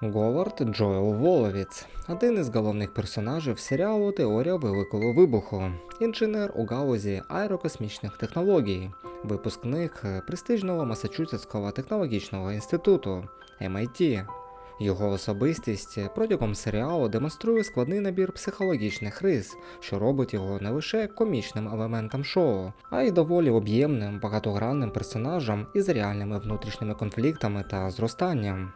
Говард Джоел Воловіц один із головних персонажів серіалу Теорія Великого Вибуху, інженер у галузі аерокосмічних технологій, випускник е, престижного Масачусетського технологічного інституту MIT. Його особистість протягом серіалу демонструє складний набір психологічних рис, що робить його не лише комічним елементом шоу, а й доволі об'ємним, багатогранним персонажем із реальними внутрішніми конфліктами та зростанням.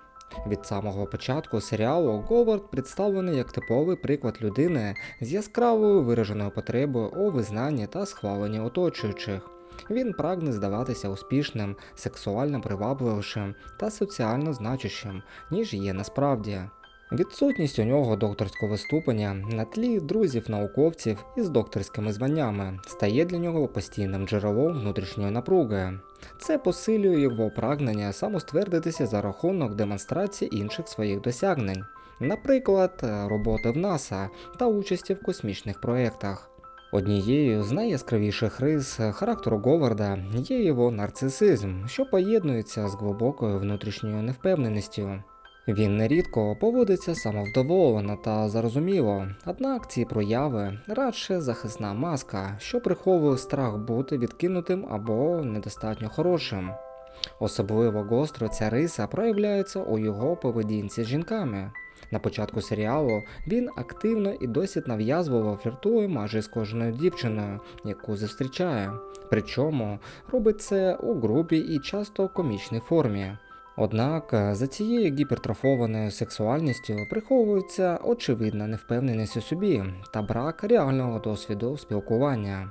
Від самого початку серіалу Говард представлений як типовий приклад людини з яскравою вираженою потребою у визнанні та схваленні оточуючих. Він прагне здаватися успішним, сексуально привабливішим та соціально значущим, ніж є насправді. Відсутність у нього докторського ступеня на тлі друзів-науковців із докторськими званнями стає для нього постійним джерелом внутрішньої напруги. Це посилює його прагнення самоствердитися за рахунок демонстрації інших своїх досягнень, наприклад, е, роботи в НАСА та участі в космічних проєктах. Однією з найяскравіших рис характеру Говарда є його нарцисизм, що поєднується з глибокою внутрішньою невпевненістю. Він нерідко поводиться самовдоволено та зарозуміло, однак ці прояви радше захисна маска, що приховує страх бути відкинутим або недостатньо хорошим. Особливо гостро ця риса проявляється у його поведінці з жінками. На початку серіалу він активно і досить нав'язливо фліртує майже з кожною дівчиною, яку зустрічає. Причому робить це у грубій і часто комічній формі. Однак е, за цією гіпертрофованою сексуальністю приховується очевидна невпевненість у собі та брак реального досвіду спілкування.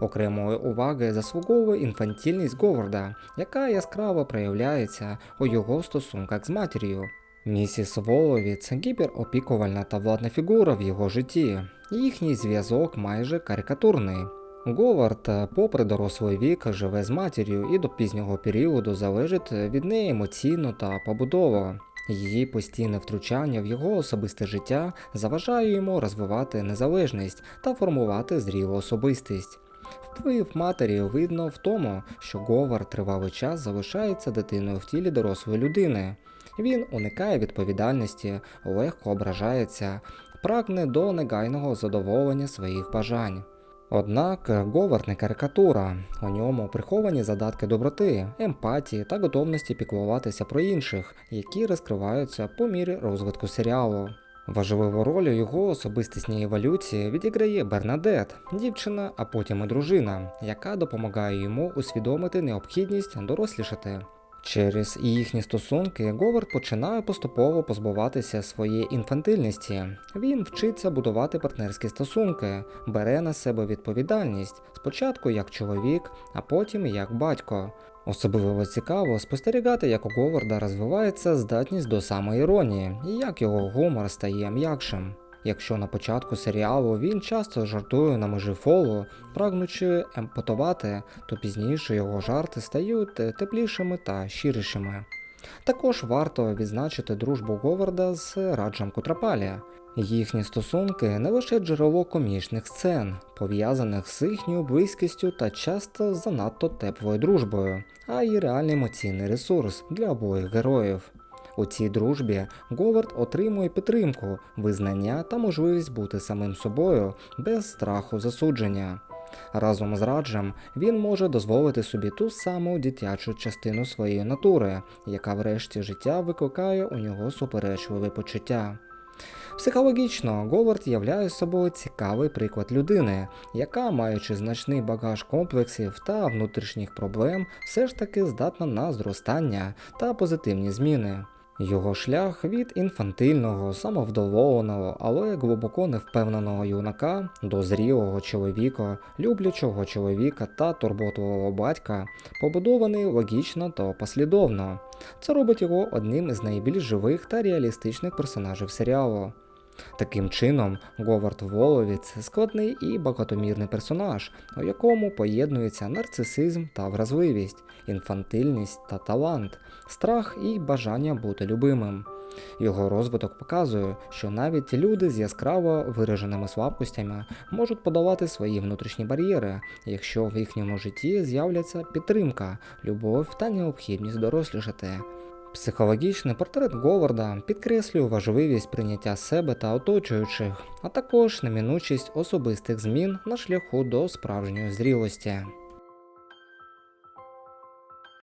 Окремої уваги заслуговує інфантільність Говарда, яка яскраво проявляється у його стосунках з матір'ю. Місіс Воловіц гіперопікувальна та владна фігура в його житті. Їхній зв'язок майже карикатурний. Говард, е, попри дорослий вік, живе з матір'ю і до пізнього періоду залежить від неї емоційно та побудово. Її постійне втручання в його особисте життя заважає йому розвивати незалежність та формувати зрілу особистість. Вплив матері видно в тому, що Говард тривалий час залишається дитиною в тілі дорослої людини. Він уникає відповідальності, легко ображається, прагне до негайного задоволення своїх бажань. Однак Говард не карикатура, у ньому приховані задатки доброти, емпатії та готовності піклуватися про інших, які розкриваються по мірі розвитку серіалу. Важливу роль у його особистісній еволюції відіграє Бернадет, дівчина, а потім і дружина, яка допомагає йому усвідомити необхідність дорослішати. Через їхні стосунки Говард починає поступово позбуватися своєї інфантильності. Він вчиться будувати партнерські стосунки, бере на себе відповідальність спочатку як чоловік, а потім як батько. Особливо цікаво спостерігати, як у Говарда розвивається здатність до самоіронії і як його гумор стає м'якшим. Якщо на початку серіалу він часто жартує на межі фолу, прагнучи емпатувати, то пізніше його жарти стають теплішими та щирішими. Також варто відзначити дружбу Говарда з Раджем Кутрапалі. Їхні стосунки не лише джерело комічних сцен, пов'язаних з їхньою близькістю та часто занадто теплою дружбою, а й реальний емоційний ресурс для обох героїв. У цій дружбі Говард отримує підтримку, визнання та можливість бути самим собою без страху засудження. Разом з Раджем він може дозволити собі ту саму дитячу частину своєї натури, яка врешті життя викликає у нього суперечливі почуття. Психологічно Говард являє собою цікавий приклад людини, яка, маючи значний багаж комплексів та внутрішніх проблем, все ж таки здатна на зростання та позитивні зміни. Його шлях від інфантильного, самовдоволеного, але глибоко невпевненого юнака до зрілого чоловіка, люблячого чоловіка та турботливого батька побудований логічно та послідовно. Це робить його одним із найбільш живих та реалістичних персонажів серіалу. Таким чином, Говард Воловіц складний і багатомірний персонаж, у якому поєднується нарцисизм та вразливість, інфантильність та талант, страх і бажання бути любимим. Його розвиток показує, що навіть люди з яскраво вираженими слабкостями можуть подолати свої внутрішні бар'єри, якщо в їхньому житті з'являться підтримка, любов та необхідність дорослішати. Психологічний портрет Говарда підкреслює важливість прийняття себе та оточуючих, а також неминучість особистих змін на шляху до справжньої зрілості.